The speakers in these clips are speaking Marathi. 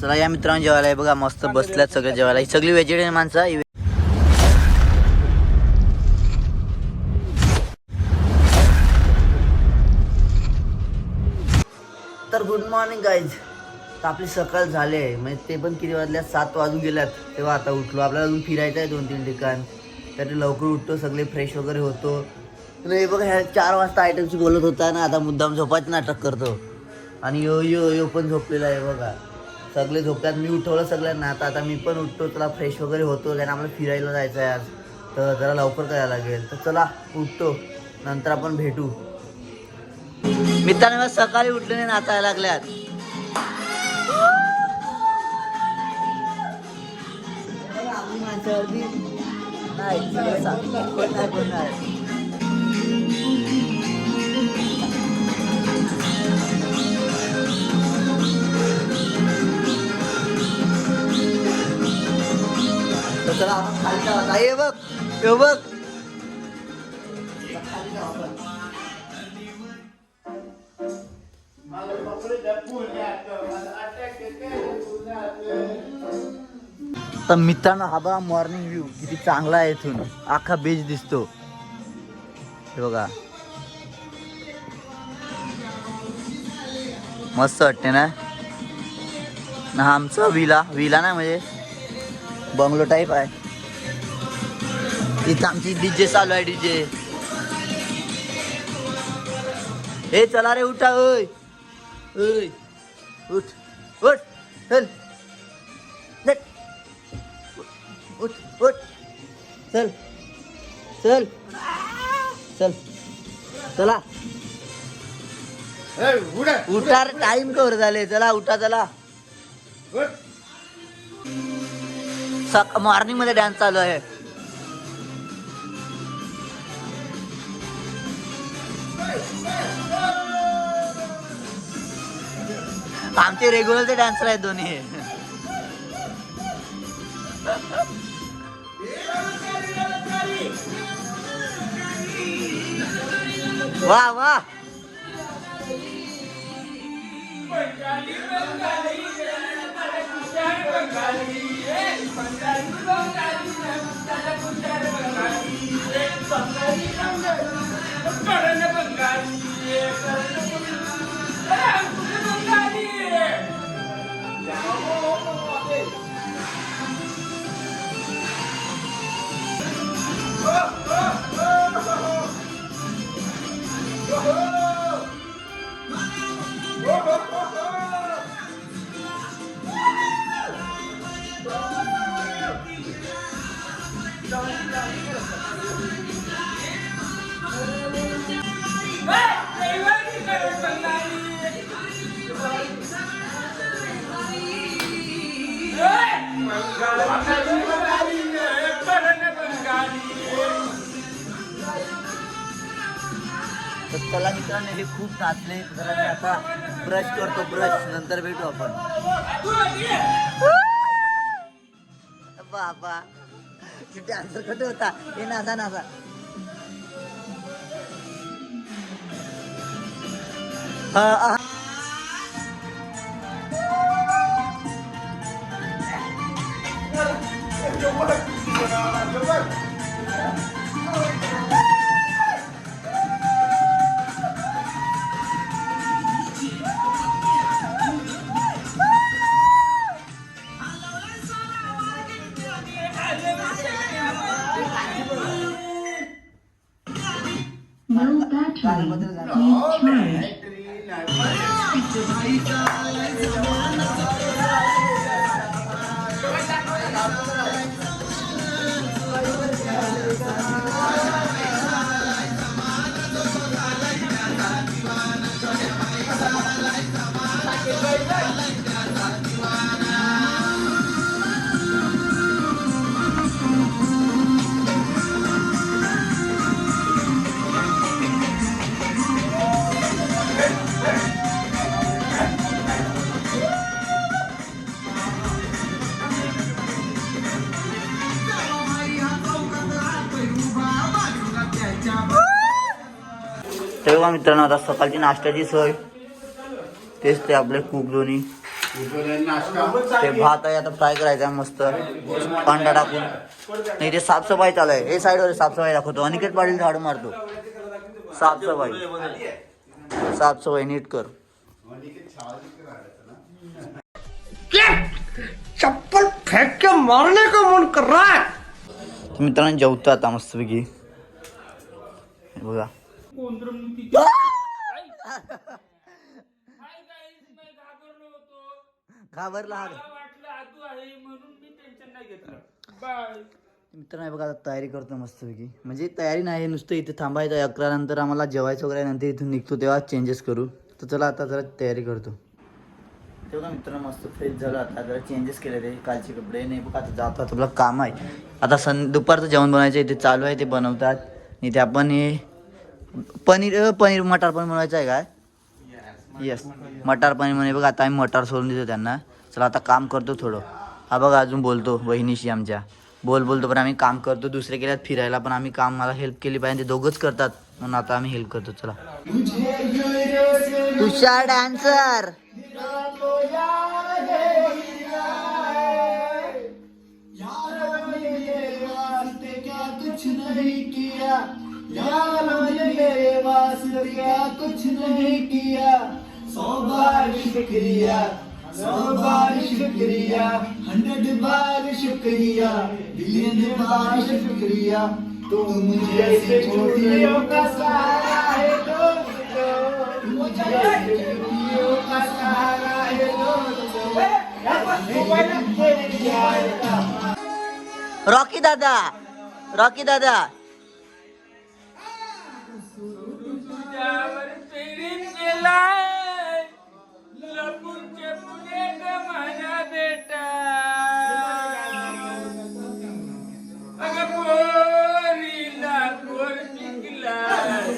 चला या मित्रांनो जेवायला आहे बघा मस्त बसल्यात सगळं जेवायला. ही सगळी व्हेजिटेरियन माणसं गुड मॉर्निंग गाईज तर आपली सकाळ झाले म्हणजे ते पण किती वाजल्यात सात वाजून गेल्यात तेव्हा आता उठलो. आपल्याला अजून फिरायचं आहे दोन तीन ठिकाण. त्यासाठी लवकर उठतो. सगळे फ्रेश वगैरे होतो. तर हे बघा ह्या चार वाजता आयटमशी बोलत होता ना आता मुद्दाम झोपायचं नाटक करतो. आणि यो यो यो पण झोपलेला आहे बघा. सगळे झोपल्यात मी उठवलं सगळ्यांना. आता आता मी पण उठतो. चला फ्रेश वगैरे होतो. कारण आम्हाला फिरायला जायचं आहे आज. तर जरा लवकर करायला लागेल. तर चला उठतो. नंतर आपण भेटू. मित्रांनो सकाळी उठल्याने नाचायला लागल्यात. कोण कोण तर चला आपण बघ हे बघ. तर मित्रांनो हा बघा मॉर्निंग व्ह्यू किती चांगला आहे इथून. अख्खा बीच दिसतो. हे बघा. मस्त वाटते ना? आमचं हा आमचा विला विला ना म्हणजे बंगलो टाईप आहे. इथं आमची डीजे चालू आहे डीजे हे चला रे उठा ओय. ओय. उठ. उठ. चल. उठ उठ. चल. चल. चल. चला. उठा. टाइम कवर झाले चला उठा चला. मॉर्निंगमध्ये डान्स चालू आहे. आमचे रेग्युलरचे डान्सर आहेत दोन्ही. वा वा बंगाली बंगाली मला कुशार बंगाली रे बंगाली बंगाली मला कुशार बंगाली रे बंगाली बंगाली करण बंगाली रे करण बंगाली अरे हम कुठे बंगाली Oh! खूप नाचले. तर मी आता ब्रश करतो ब्रश नंतर भेटू आपण. बाबा. डान्सर कुठे होता? हे नासा नासा हा, हा. No Now that बघा मित्रांनो आता सकाळची नाश्त्याची सोय तेच ते आपले कुक दोन्ही. ते भात आहे आता फ्राय करायचा आहे मस्त. अंडा टाकून. नाही ते साफसफाई चालू आहे. हे साईडवर साफसफाई दाखवतो. अनिकेत पाटील झाडू मारतो. साफसफाई. साफसफाई नीट कर. चप्पल फेंक के मारने का मन कर रहा है? तर मित्रांनो जेवतो आता मस्तपैकी. बघा घाबरला हा मित्रांनो हे बघा आता तयारी करतो मस्तपैकी. म्हणजे तयारी नाही नुसतं इथे थांबायचं. अकरा नंतर आम्हाला जेवायचं वगैरे नंतर इथून निघतो तेव्हा चेंजेस करू. तर चला आता जरा तयारी करतो. तेव्हा मित्रांनो मस्त फ्रेश झालं. आता जरा चेंजेस केले ते. कालचे कपडे नाही बघा आता जातो. आता आपलं काम आहे. आता सं दुपारचं जेवण बनवायचं इथे चालू आहे ते बनवतात. ते आपण हे पनीर पनीर मटार पण बनवायचं आहे काय येस मटार पनीर म्हणे बघा आता आम्ही मटार सोडून देतो त्यांना चला आता काम करतो थोडं हा बघा अजून बोलतो वहिनीशी आमच्या बोल बोलतो पण आम्ही काम करतो दुसरे गेल्यात फिरायला पण आम्ही काम मला हेल्प केली पाहिजे ते दोघंच करतात म्हणून आता आम्ही हेल्प करतो चला तुषार डान्सर शुक्रिया कुछ नहीं किया। सौ बार शुक्रिया, सौ बार शुक्रिया। हंड्रेड बार शुक्रिया, बिलियन बार शुक्रिया। तो तुम जैसे छोटियों का सहारा है, दोस्तों। तुम जैसे छोटियों का सहारा है तो रॉकी दादा रॉकी दादा। प्रेम केलाय लपूनचे ग माझ्या बेटा. अगं पोरीला पोर पिकलाय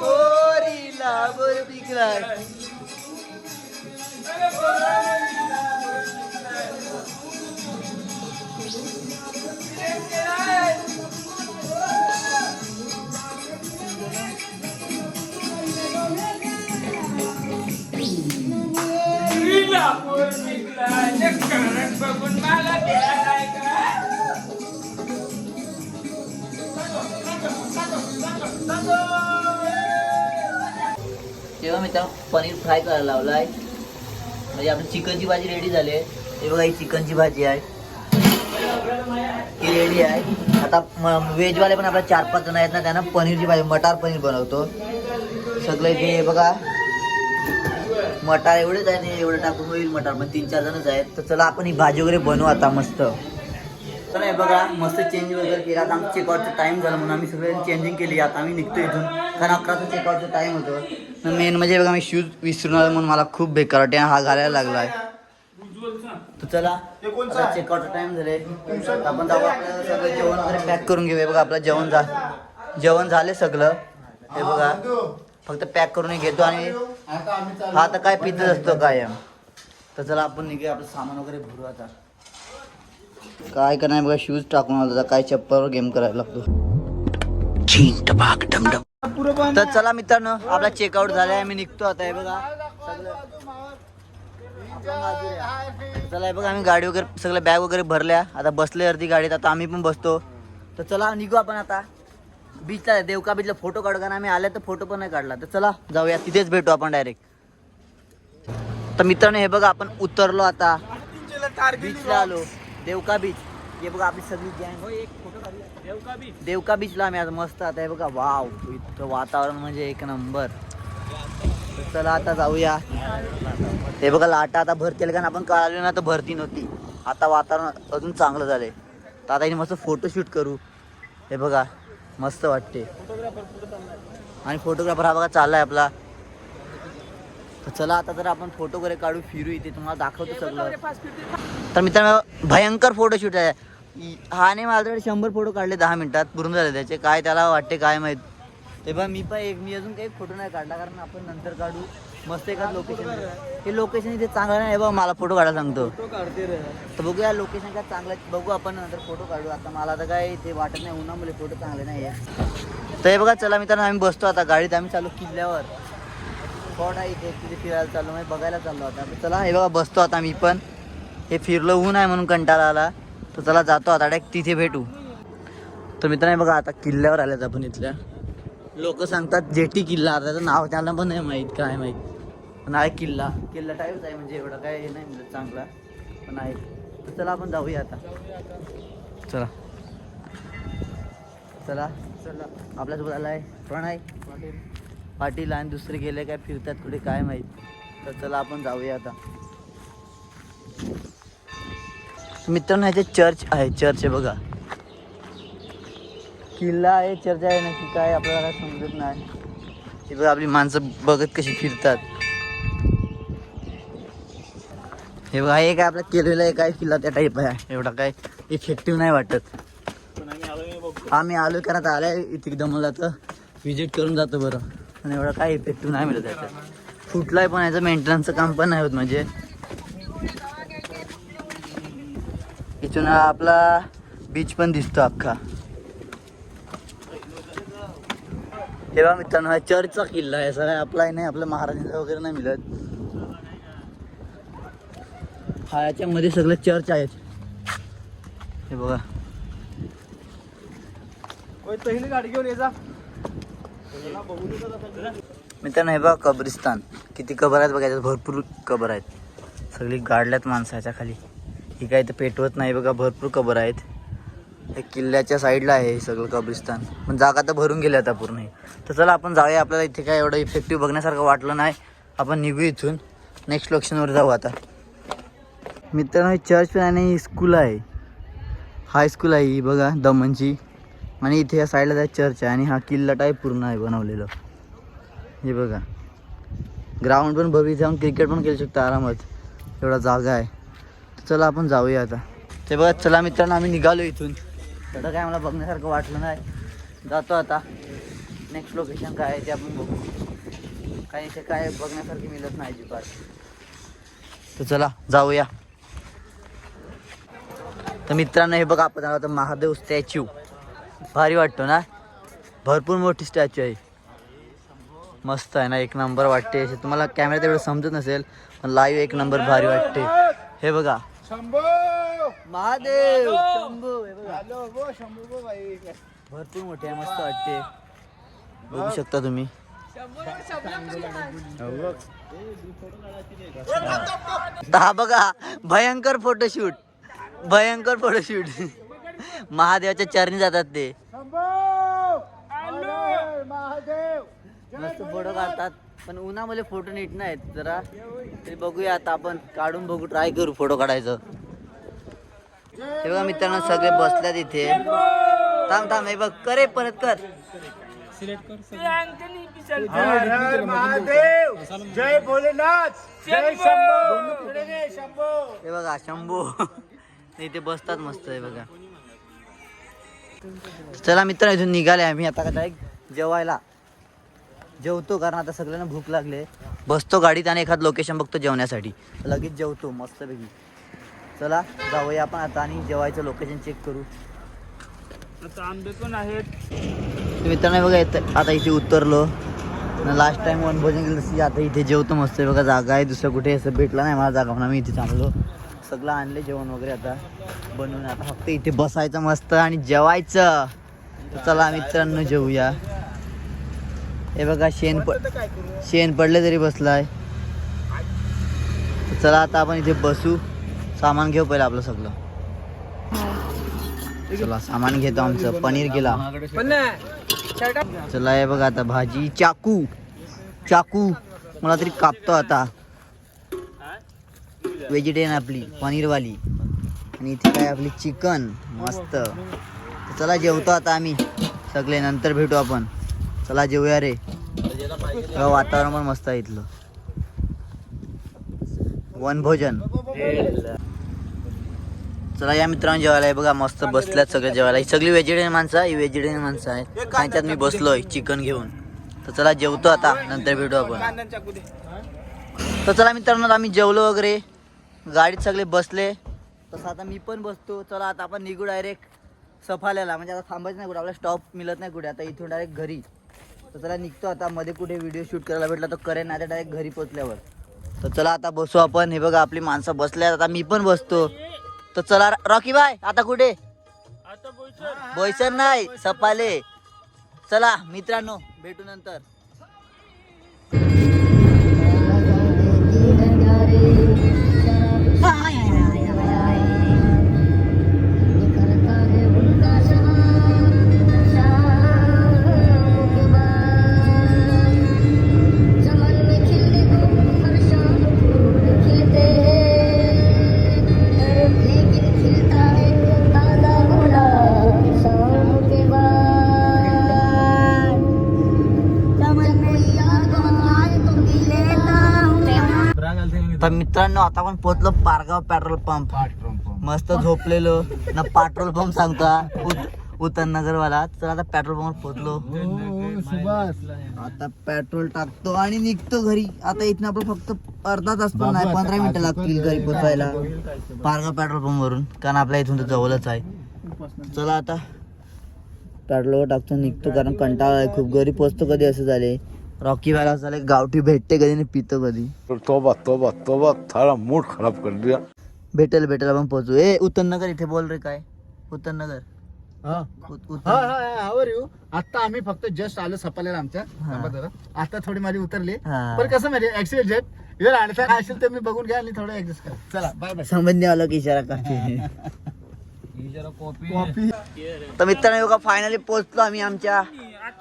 पोरीला बर पनीर फ्राय करायला लावला आहे म्हणजे आपली चिकनची भाजी रेडी झाली आहे. हे बघा ही चिकनची भाजी आहे. ही रेडी आहे. आता म- व्हेजवाले पण आपल्या चार पाच जण आहेत ना त्यांना पनीरची भाजी मटार पनीर बनवतो. सगळं ते हे बघा मटार एवढेच आहे नाही एवढं टाकून होईल मटार पण तीन चार जणच आहेत. तर चला आपण ही भाजी वगैरे बनवू आता मस्त. तर हे बघा मस्त चेंज वगैरे केला. आता आमचं चेकआउटचा टाइम झाला म्हणून आम्ही सगळे चेंजिंग केली. आता आम्ही निघतो इथून. कारण अकराचा चेकआउटचा टाइम होतो. मेन म्हणजे बघा मी शूज विसरून आलो म्हणून मला खूप बेकार वाटते हा घालायला लागलाय तर चला चेकआउटचा टाइम झाले आपण जाऊ आपलं सगळं जेवण वगैरे पॅक करून घेऊया. बघा आपलं जेवण झा जेवण झाले सगळं. हे बघा फक्त पॅक करून घेतो आणि हा आता काय पितच असतो कायम. तर चला आपण निघूया आपलं सामान वगैरे भरू आता. काय का नाही बघा शूज टाकून आलो काय चप्पलवर गेम करायला लागतो तर चला मित्रांनो आपला चेकआउट झालाय. आम्ही निघतो आता हे बघा. सगळं. चला हे बघा आम्ही गाडी वगैरे सगळं बॅग वगैरे भरल्या. आता बसले अर्धी गाडीत आता आम्ही पण बसतो. तर चला निघू आपण आता. बीचला देवका बीचला फोटो काढू कारण आम्ही आल्या तर फोटो पण नाही काढला. तर चला जाऊया. तिथेच भेटू आपण डायरेक्ट तर मित्रांनो हे बघा आपण उतरलो आता. बीचला आलो. देवका बीच हे बघा आपली सगळी गँग एक फोटो काढूया. देवका बीचला आम्ही आता मस्त आता हे बघा वाव इथं वातावरण म्हणजे एक नंबर चला आता जाऊया. हे बघा लाटा आता भरतील कारण आपण कळालो ना तर भरती नव्हती. आता वातावरण अजून चांगलं झालंय. तर आता इथे मस्त फोटोशूट करू. हे बघा मस्त वाटते आणि फोटोग्राफर हा बघा चाललाय आपला. तर चला आता तर आपण फोटो वगैरे काढू फिरू इथे. तुम्हाला दाखवतो सगळं. तर मित्रांनो भयंकर फोटोशूट आहे. हा नाही माझ्याकडे शंभर फोटो काढले दहा मिनिटात. पूर्ण झाले त्याचे. काय त्याला वाटते काय माहीत. ते बघ मी पण एक मी अजून काही फोटो नाही काढला कारण आपण नंतर काढू. मस्त एखाद लोकेशन हे लोकेशन इथे चांगलं नाही. बघ मला फोटो काढायला सांगतो. तर बघूया लोकेशन काय चांगलं. बघू आपण नंतर फोटो काढू. आता मला तर काय ते वाटत नाही. उन्हामुळे फोटो चांगले नाही आहे. तर हे बघा चला मित्रांनो आम्ही बसतो आता. गाडीत आम्ही चालू किल्ल्यावर. स्पॉट आहे इथे तिथे फिरायला चाललो म्हणजे बघायला चाललो आता. चला हे बघा बसतो आता मी पण. हे फिरलो ऊन आहे म्हणून कंटाळा आला. तर चला जातो आता डायरेक्ट तिथे भेटू. तर मित्रांनो बघा आता किल्ल्यावर आल्यात आपण इथल्या. लोक सांगतात जेटी किल्ला आता त्याचं नाव त्याला पण नाही माहीत काय माहीत. पण आहे किल्ला. किल्ला टाईपच आहे म्हणजे एवढं काय हे नाही म्हणजे चांगला. पण आहे. तर चला आपण जाऊया आता. चला. चला. चला आपल्यासोबत आला आहे प्रणय. पाटील आणि दुसरे गेले काय फिरतात कुठे काय माहीत. तर चला आपण जाऊया आता. मित्रांनो ह्याचे चर्च आहे चर्च आहे बघा. किल्ला आहे चर्च आहे नक्की काय आपल्याला काय समजत नाही. हे बघा आपली माणसं बघत कशी फिरतात. हे बघा हे काय आपला केलेलं आहे काय किल्ला त्या टाईप आहे. एवढा काय इफेक्टिव्ह नाही वाटत. आम्ही आलो कारण आलाय इथे दमला तर. विजिट करून जातो बरं. आणि एवढा काय इफेक्टिव्ह नाही मिळत याचा फुटलाय पण याचं मेंटेनन्सचं काम पण नाही होत म्हणजे. इथून हा आपला बीच पण दिसतो अख्खा. हे मित्रांनो हा चर्चचा किल्ला आहे. सगळा आपला नाही आपल्या महाराजांचा वगैरे नाही मिळत. हा याच्यामध्ये सगळं चर्च आहेत हे बघा. पहिली गाडी घेऊन ये जा. मित्रांनो हे बघा कब्रिस्तान. किती कबर आहेत बघा याच्यात भरपूर कबर आहेत. सगळी गाडल्यात माणसाच्या खाली. ही काय तर पेटवत नाही बघा भरपूर कबर आहेत. हे किल्ल्याच्या साईडला आहे हे सगळं कब्रिस्तान. पण जागा तर भरून गेल्या आता पूर्ण. तर चला आपण जाऊया. आपल्याला इथे काय एवढं इफेक्टिव्ह बघण्यासारखं वाटलं नाही. आपण निघू इथून. नेक्स्ट लोकेशनवर जाऊ आता. मित्रांनो हे चर्च पण आणि स्कूल आहे. हायस्कूल आहे ही बघा दमनची. आणि इथे या साईडला त्या चर्च आहे आणि हा किल्ला टाईप पूर्ण आहे बनवलेलं. हे बघा. ग्राउंड पण भव्य जाऊन क्रिकेट पण खेळू शकतो आरामात. एवढा जागा आहे. तर चला आपण जाऊया आता. ते बघा चला मित्रांनो आम्ही निघालो इथून. तर काय मला बघण्यासारखं वाटलं नाही. जातो आता. नेक्स्ट लोकेशन काय आहे ते आपण बघू. काही इथे काय बघण्यासारखी मिळत नाही अजिबात. तर चला जाऊया. तर मित्रांनो हे बघा आपण आता महादेव स्टॅच्यू. भारी वाटतो ना? भरपूर मोठी स्टॅच्यू आहे. मस्त आहे ना एक नंबर वाटते. असे तुम्हाला कॅमेरा तेवढं समजत नसेल पण लाईव्ह एक नंबर भारी वाटते. हे बघा. महादेव! शंभू भरपूर मोठे आहे मस्त वाटते. बघू शकता तुम्ही. हा बघा. भयंकर फोटोशूट भयंकर फोटोशूट महादेवाच्या चरणी जातात ते. मस्त फोटो काढतात. पण उन्हामध्ये फोटो नीट नाहीत. जरा ते बघूया आता आपण. काढून बघू ट्राय करू फोटो काढायचं. हे बघा मित्रांनो सगळे बसल्यात इथे. थांब थांब हे बघ. करे परत कर. महादेव! जय भोलेनाथ! जय शंभो! हे बघा शंभू. इथे बसतात मस्त आहे बघा. चला मित्र इथून निघाले आम्ही आता काय जेवायला. जेवतो कारण आता सगळ्यांना भूक लागले बसतो गाडीत आणि एखाद लोकेशन बघतो जेवण्यासाठी. लगेच जेवतो मस्तपैकी. चला जाऊया आपण आता आणि जेवायचं लोकेशन चेक करू. आता आंबे पण आहेत. मित्रांनो बघा इथं आता इथे उतरलो. लास्ट टाइम वन भोजन केलं तशी आता इथे जेवतो मस्त बघा जागा आहे दुसरं कुठे असं भेटलं नाही. मला जागा म्हणून मी इथे थांबलो. सगळं आणले जेवण वगैरे आता बनवून. आता फक्त इथे बसायचं मस्त आणि जेवायचं. चला मित्रांनो जेवूया हे बघा शेण पड शेण पडले तरी बसलाय. चला आता आपण इथे बसू. सामान घेऊ पहिलं आपलं सगळं. चला सामान घेतो आमचं. पनीर गेला चला हे बघा आता भाजी. चाकू. चाकू. मला तरी कापतो आता. व्हेजिटेरियन आपली पनीरवाली. आणि इथे काय आपली चिकन मस्त. चला जेवतो आता आम्ही. सगळे नंतर भेटू आपण. चला जेवूया रे. वातावरण पण मस्त आहे इथलं. वनभोजन चला या मित्रांनो जेवायला. आहे बघा मस्त बसल्यात सगळे जेवायला. ही सगळी व्हेजिटेरियन माणसं आहे ही व्हेजिटेरियन माणसं आहेत. त्यांच्यात मी बसलोय चिकन घेऊन. तर चला जेवतो आता. नंतर भेटू आपण. तर चला मित्रांनो आम्ही जेवलो वगैरे. गाडीत सगळे बसले. तसं आता मी पण बसतो. चला आता आपण निघू डायरेक्ट सफाल्याला. म्हणजे आता थांबायचं नाही कुठे. आपला स्टॉप मिळत नाही कुठे. आता इथून डायरेक्ट घरी. तर चला निघतो आता. मध्ये कुठे व्हिडिओ शूट करायला भेटला तर करेन. नाही डायरेक्ट घरी पोचल्यावर तर चला आता बसू आपण. हे बघा आपली माणसं बसल्यात आता मी पण बसतो. तर चला रॉकी बाय आता कुठे? बोईसर. नाही सपाले चला मित्रांनो भेटू नंतर. तर मित्रांनो आता आपण पोहोचलो पारगाव पेट्रोल पंप मस्त झोपलेलो. ना पेट्रोल पंप सांगता उतरनगर वाला तर आता पेट्रोल पंप पोहोचलो. आता पेट्रोल टाकतो आणि निघतो घरी. आता इथनं आपलं फक्त अर्धा तास पण नाही पंधरा मिनिटं लागतील घरी पोचायला पारगाव पेट्रोल पंप वरून. कारण आपल्या इथून तर जवळच आहे. चला आता. पेट्रोल टाकतो निघतो. कारण कंटाळा आहे. खूप घरी पोचतो कधी असं झाले. रॉकी व्हायला झाले गावठी भेटते कधी आणि पितो कधी. तोबा तोबा तोबा थारा मूड खराब कर दिया. भेटेल भेटेल आपण पोहोचू. ए उत्तरनगर इथे बोल रे काय? उत्तरनगर उत- उत्तर- यू आता आम्ही फक्त जस्ट आलो सपालेला आमच्या. हा. थांबा जरा. आता थोडी माझी उतरली. हा. पण कसं माहिती ऍक्सिडेंट जेट जर आणखी काय असेल तर मी बघून घ्या आणि थोडं ऍडजस्ट करा. चला बाय बाय संबंधी आलो की इशारा करते. कॉफी तर मित्रांनो बघा फायनली पोहोचलो आम्ही आमच्या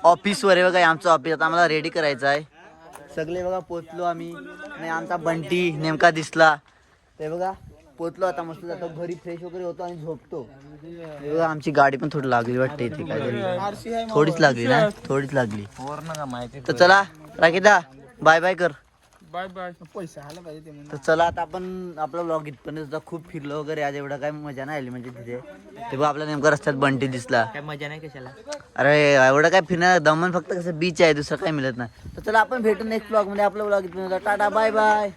ऑफिस वर आहे बघा हे आमचं ऑफिस. आता आम्हाला रेडी करायचं आहे. सगळे बघा पोचलो आम्ही. आणि आमचा बंटी नेमका दिसला. ते बघा पोचलो आता मस्त. जातो घरी फ्रेश वगैरे होतो आणि झोपतो. हे बघा आमची गाडी पण थोडी लागली वाटते इथे काहीतरी. थोडीच लागली ना? थोडीच लागली. तर चला राकेदा बाय बाय कर. पैसा आला पाहिजे ते तर चला आता आपण आपला ब्लॉग इथपर्यंत सुद्धा खूप फिरलो वगैरे. आज एवढं काय मजा नाही आली म्हणजे तिथे. तेव्हा आपल्या नेमका रस्त्यात बंटी दिसला. काय मजा नाही कशाला? अरे एवढं काय फिरणार? दमन फक्त कसं बीच आहे दुसरं काय मिळत नाही. तर चला आपण भेटू नेक्स्ट ब्लॉगमध्ये. आपला ब्लॉग इथपर्यंत. Tata bye bye